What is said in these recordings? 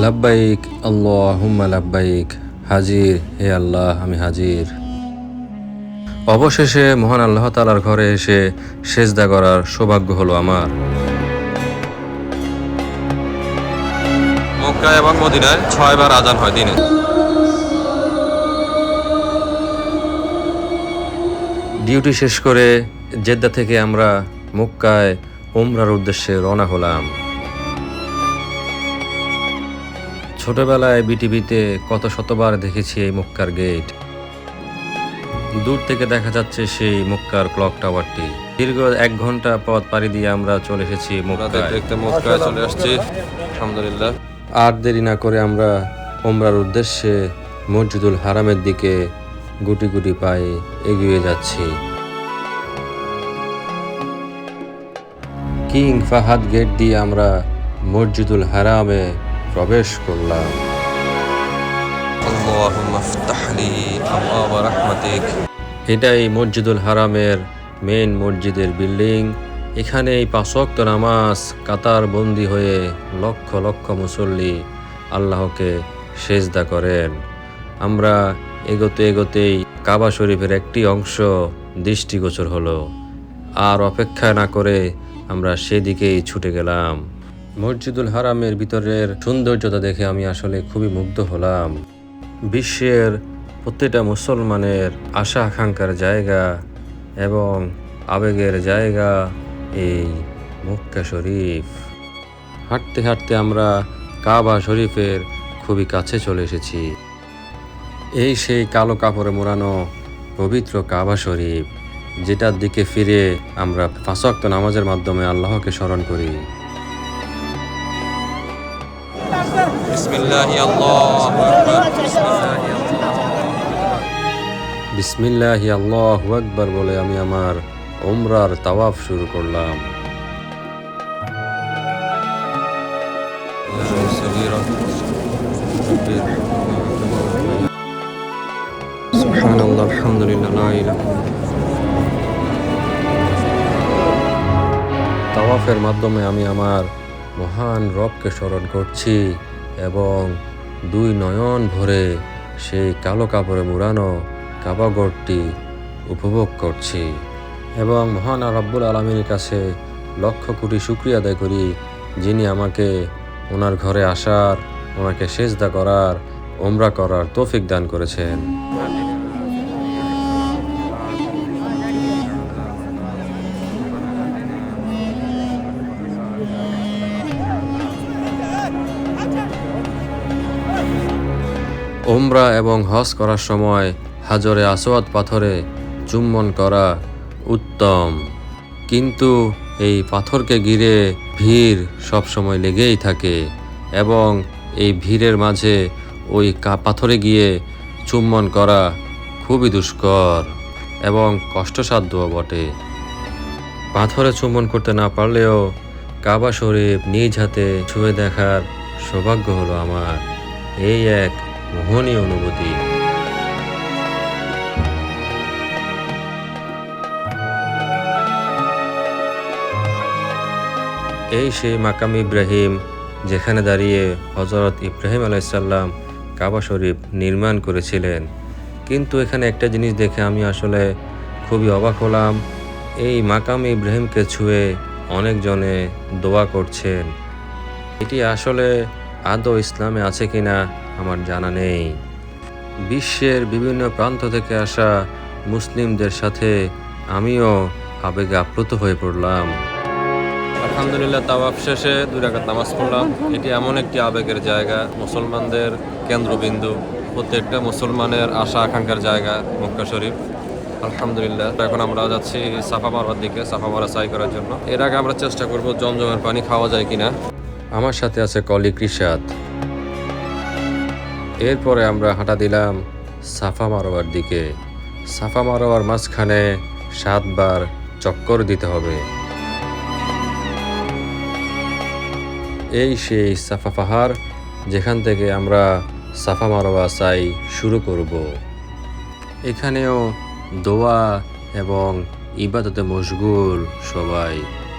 লাব্বাইক, আল্লাহুম্মা লাব্বাইক। হাজির, হে আল্লাহ, আমি হাজির। অবশেষে মহান আল্লাহ তালার ঘরে এসে সেজদা করার সৌভাগ্য হলো আমার। মক্কা এবং মদিনায় ছয়বার আজান হয় দিনে। ডিউটি শেষ করে জেদ্দা থেকে আমরা মক্কায় ওমরার উদ্দেশ্যে রওনা হলাম। ছোটবেলায় বিটিভিতে কত শতবার দেখেছি এই মক্কার গেট। দূর থেকে দেখা যাচ্ছে সেই মক্কার ক্লক টাওয়ারটি। দীর্ঘ এক ঘণ্টা পথ পাড়ি দিয়ে আমরা চলে এসেছি মক্কায়। দেখতে মক্কায় চলে আসছি। আলহামদুলিল্লাহ। আর দেরি না করে আমরা ওমরার উদ্দেশ্যে মসজিদুল হারামের দিকে গুটি গুটি পায়ে এগিয়ে যাচ্ছি। কিং ফাহাদ গেট দিয়ে আমরা মসজিদুল হারামে প্রবেশ করলাম। এটাই মসজিদুল হারামের মেন মসজিদের বিল্ডিং এখানে এই পাঁচক্ত নামাজ কাতার বন্দি হয়ে লক্ষ লক্ষ মুসল্লি আল্লাহকে সেজদা করেন। আমরা এগোতে এগোতেই কাবা শরীফের একটি অংশ দৃষ্টিগোচর হলো। আর অপেক্ষা না করে আমরা সেদিকেই ছুটে গেলাম। মসজিদুল হারামের ভিতরের সৌন্দর্যতা দেখে আমি আসলে খুবই মুগ্ধ হলাম। বিশ্বের প্রত্যেকটা মুসলমানের আশা আকাঙ্ক্ষার জায়গা এবং আবেগের জায়গা এই মক্কা শরীফ। হাঁটতে হাঁটতে আমরা কাবা শরীফের খুবই কাছে চলে এসেছি। এই সেই কালো কাপড়ে মোড়ানো পবিত্র কাবা শরীফ, যেটার দিকে ফিরে আমরা ফাঁসক্ত নামাজের মাধ্যমে আল্লাহকে স্মরণ করি। বিসমিল্লাহি আল্লাহ আকবার। বলে আমি আমার ওমরার তাওয়াফ শুরু করলাম। সুবহানাল্লাহ আলহামদুলিল্লাহ লা ইলাহা তাওয়াফের মাধ্যমে আমি আমার মহান রবকে স্মরণ করছি। এবং দুই নয়ন ভরে সেই কালো কাপড়ে মুড়ানো কাবাগরটি উপভোগ করছি এবং মহান রব্বুল আলমীর কাছে লক্ষ কোটি শুক্রিয়া আদায় করি যিনি আমাকে ওনার ঘরে আসার, ওনাকে সেজদা করার ওমরা করার তৌফিক দান করেছেন। ওমরা এবং হজ করার সময় হাজরে আসওয়াদ পাথরে চুম্বন করা উত্তম। কিন্তু এই পাথরকে ঘিরে ভিড় সবসময় লেগেই থাকে এবং এই ভিড়ের মাঝে ওই পাথরে গিয়ে চুম্বন করা খুবই দুষ্কর এবং কষ্টসাধ্যও বটে। পাথরে চুম্বন করতে না পারলেও কাবা শরীফ নিজ হাতে ছুঁয়ে দেখার সৌভাগ্য হলো আমার। এই এক মোহনীয় অনুভূতি। এই সেই মাকাম ইব্রাহিম, যেখানে দাঁড়িয়ে হজরত ইব্রাহিম আলাইসাল্লাম কাবা শরীফ নির্মাণ করেছিলেন। কিন্তু এখানে একটা জিনিস দেখে আমি আসলে খুবই অবাক হলাম। এই মাকাম ইব্রাহিমকে ছুঁয়ে অনেকজনে দোয়া করছেন। এটি আসলে আদৌ ইসলামে আছে কিনা আমার জানা নেই। বিশ্বের বিভিন্ন প্রান্ত থেকে আসা মুসলিমদের সাথে আমিও আবেগে আপ্লুত হয়ে পড়লাম। আলহামদুলিল্লাহ, তাওয়াফ শেষে দুই রাকাত নামাজ পড়লাম। এটি এমন একটি আবেগের জায়গা, মুসলমানদের কেন্দ্রবিন্দু প্রত্যেকটা মুসলমানের আশা, আকাঙ্ক্ষার জায়গা মক্কা শরীফ। আলহামদুলিল্লাহ এখন আমরা যাচ্ছি সাফা মারবার দিকে, সাফা মারা সাই করার জন্য। এর আগে আমরা চেষ্টা করব জমজমের পানি খাওয়া যায় কিনা। আমার সাথে আছে কলি কৃষাদ এরপরে আমরা হাঁটা দিলাম সাফা মারোয়ার দিকে। সাফা মারোয়ার মাঝখানে সাতবার চক্কর দিতে হবে। এই সেই সাফা পাহাড় যেখান থেকে আমরা সাফা মারোয়া সাই শুরু করব। এখানেও দোয়া এবং ইবাদতে মশগুল সবাই।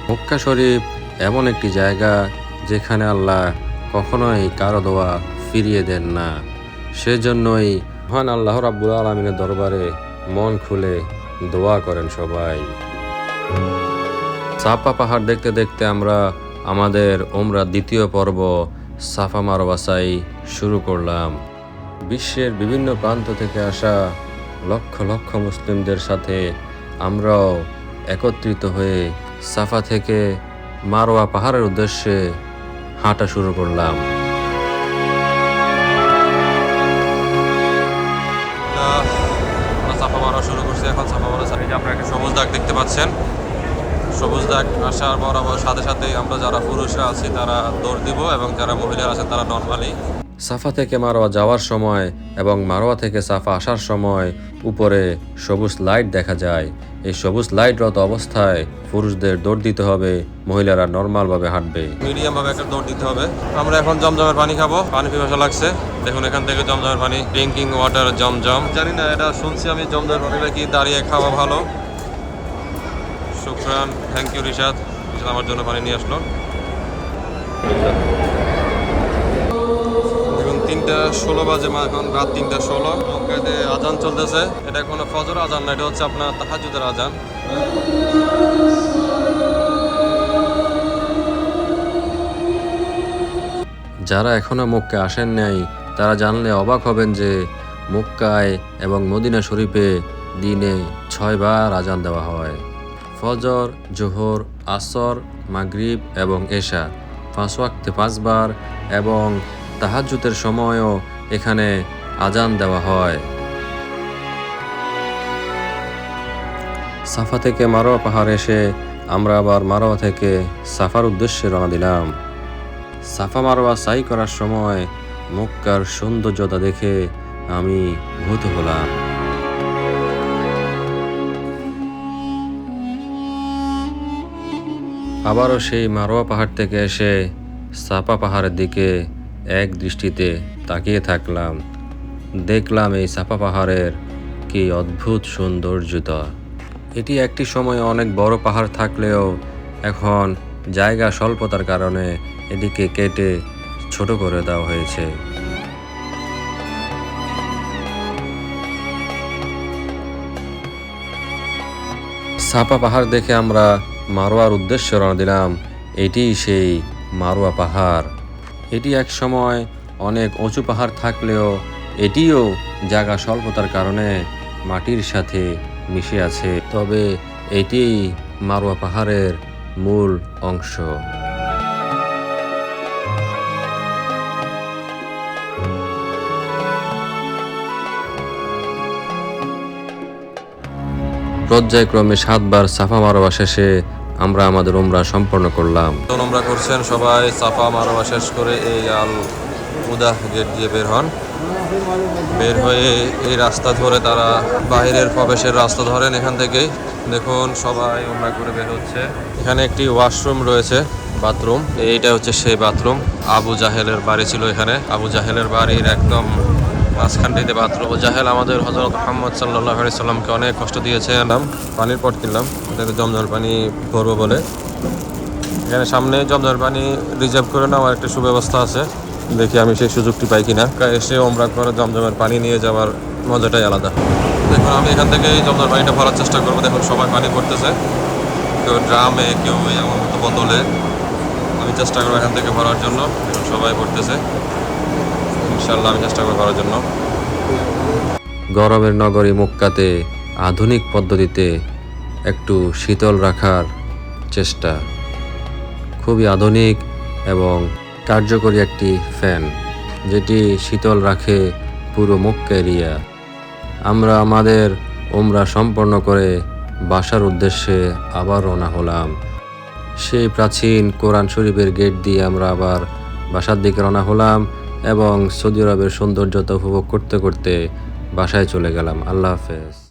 মক্কা শরীফ এমন একটি জায়গা যেখানে আল্লাহ কখনোই কারও দোয়া ফিরিয়ে দেন না। সেজন্যই মহান আল্লাহ রাব্বুল আলমিনের দরবারে মন খুলে দোয়া করেন সবাই। সাফা পাহাড় দেখতে দেখতে আমরা আমাদের ওমরা দ্বিতীয় পর্ব সাফা মারবাসাই শুরু করলাম। বিশ্বের বিভিন্ন প্রান্ত থেকে আসা লক্ষ লক্ষ মুসলিমদের সাথে আমরাও একত্রিত হয়ে সাফা থেকে মারোয়া পাহাড়ের উদ্দেশ্যে হাঁটা শুরু করলাম। আপনারা একটা সবুজ দাগ দেখতে পাচ্ছেন। সবুজ দাগ আসার বরাবর সাথে সাথে আমরা যারা পুরুষরা আছি, তারা দৌড় দিব এবং যারা মহিলারা আছেন, তারা নর্মালি সাফা থেকে মারোয়া যাওয়ার সময় এবং মারোয়া থেকে সাফা আসার সময় উপরে সবুজ লাইট দেখা যায়। এই সবুজ লাইটরত অবস্থায় পুরুষদের দৌড় দিতে হবে, মহিলারা নর্মালভাবে হাঁটবে। মিডিয়াম ভাবে একটা দৌড় দিতে হবে। আমরা এখন জমজমের পানি খাব। পানি পিপাসা লাগছে। দেখুন, এখান থেকে জমজমের পানি। Drinking water, Zamzam. জানি না, এটা শুনছি আমি জমজমের পানিটা কি দাঁড়িয়ে খাওয়া ভালো। শুক্রান, থ্যাংক ইউ রিশাদ আমার জন্য পানি নিয়ে আসলো। তিনটা ষোলো বাজে, মা, এখন রাত তিনটা ষোলো। মক্কাতে আজান চলতেছে। এটা কোনো ফজর আজান না, এটা হচ্ছে আপনার তাহাজুদের আজান। যারা এখনও মক্কা আসেন নাই, তারা জানলে অবাক হবেন যে মক্কায় এবং মদিনা শরীফে দিনে ছয়বার আজান দেওয়া হয়। ফজর, জোহর, আসর, মাগরিব এবং এশা পাঁচ ওয়াক্তে পাঁচবার এবং তাহাজ্জুতের সময়ও এখানে আজান দেওয়া হয়। সাফা থেকে মারোয়া পাহাড় এসে আমরা আবার মারোয়া থেকে সাফার উদ্দেশ্যে রওনা দিলাম। সাফা মারোয়া সাই করার সময় মক্কার সৌন্দর্যতা দেখে আমি ভূত হলাম। আবারও সেই মারোয়া পাহাড় থেকে এসে সাপা পাহাড়ের দিকে এক দৃষ্টিতে তাকিয়ে থাকলাম। দেখলাম এই সাপা পাহাড়ের কি অদ্ভুত সৌন্দর্যতা। এটি একটি সময় অনেক বড় পাহাড় থাকলেও এখন জায়গা স্বল্পতার কারণে এটিকে কেটে ছোট করে দেওয়া হয়েছে। সাপা পাহাড় দেখে আমরা মারোয়ার উদ্দেশ্যে রওনা দিলাম। এটি সেই মারোয়া পাহাড়। এটি এক সময় অনেক উঁচু পাহাড় থাকলেও এটিও জায়গা স্বল্পতার কারণে মাটির সাথে মিশে আছে। তবে এটি মারোয়া পাহাড়ের মূল অংশ। পর্যায়ক্রমে সাতবার সাফা মারোয়া শেষে আমরা আমাদের উমরা সম্পন্ন করলাম। তো আমরা করছেন, সবাই সাফা মারোয়া শেষ করে এই আল উদাহ গেট দিয়ে বের হন। বের হয়ে এই রাস্তা ধরে তারা বাইরের প্রবেশের রাস্তা ধরেন এখান থেকেই। দেখুন, সবাই উমরা করে বের হচ্ছে। এখানে একটি ওয়াশরুম রয়েছে, বাথরুম। এইটা হচ্ছে সেই বাথরুম। আবু জাহেলের বাড়ি ছিল এখানে। আবু জাহেলের বাড়ির একদম মাঝখানটিতে বাথরুম আবু জাহেল আমাদের হজরত মোহাম্মদ সাল্লাহ সাল্লামকে অনেক কষ্ট দিয়েছে নাম পানির পট কিনলাম এটাতে জমজমার পানি ভরবো বলে। এখানে সামনে জমজমার পানি রিজার্ভ করে নেওয়ার একটা সুব্যবস্থা আছে। দেখি আমি সেই সুযোগটি পাই কিনা। এসে ওমরা করে জমজমের পানি নিয়ে যাওয়ার মজাটাই আলাদা। দেখুন আমি এখান থেকে জমজমের পানিটা ভরার চেষ্টা করব। দেখুন সবাই পানি করতেছে কেউ ড্রামে কেউ আমার মতো বোতলে আমি চেষ্টা করব এখান থেকে ভরার জন্য। সবাই ভরতেছে। ইনশাল্লাহ আমি চেষ্টা করব ভরার জন্য। গরমের নগরী মুক্কাতে আধুনিক পদ্ধতিতে একটু শীতল রাখার চেষ্টা। খুবই আধুনিক এবং কার্যকরী একটি ফ্যান, যেটি শীতল রাখে পুরো মক্কা এরিয়া। আমরা আমাদের ওমরা সম্পন্ন করে বাসার উদ্দেশ্যে আবার রওনা হলাম। সেই প্রাচীন কোরআন শরীফের গেট দিয়ে আমরা আবার বাসার দিকে রওনা হলাম। এবং সৌদি আরবের সৌন্দর্যতা উপভোগ করতে করতে বাসায় চলে গেলাম। আল্লাহ হাফেজ।